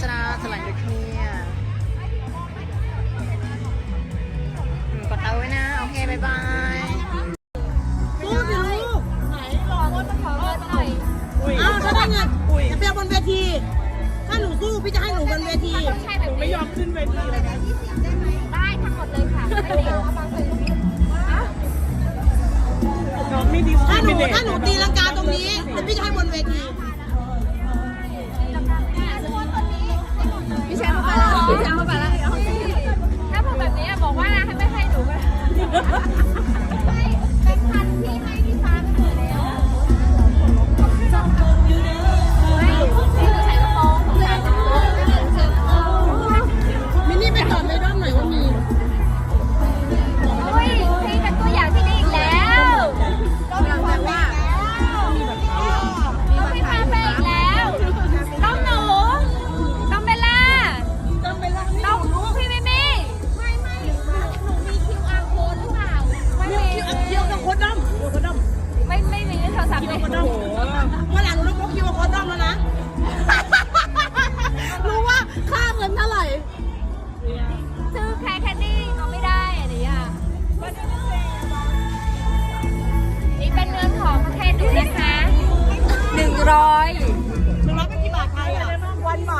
จนาสลันยุทธเนี่ยอืมกดเอาไว้นะ โอเค บ๊ายบายสู้สิลูกไหนรอว่าจะขอเงินหน่อยอ้าวถ้าได้เงินจะไปเอาบนเวที ถ้าหนูสู้พี่จะให้หนูบนเวทีใช่แบบไม่ยอมขึ้นเวทีเลยนะได้ทั้งหมดเลยค่ะไม่เดี๋ยวเอาบางส่วนอะถ้าหนูถ้าหนูตีลังกาตรงนี้เดี๋ยวพี่จะให้บนเวที โทรศัพท์เลยโคดด้อมวันหลังหนูต้องพกคิวกับโคดด้อมแล้วนะ รู้ว่าค่าเงินเท่าไหร่ ซื้อแคร์แคนดี้ก็ไม่ได้อันนี้อะนี่เป็นเงินของประเทศดูนะคะหนึ่งร้อยหนูรับไปกี่บาทไทยอะวันบาท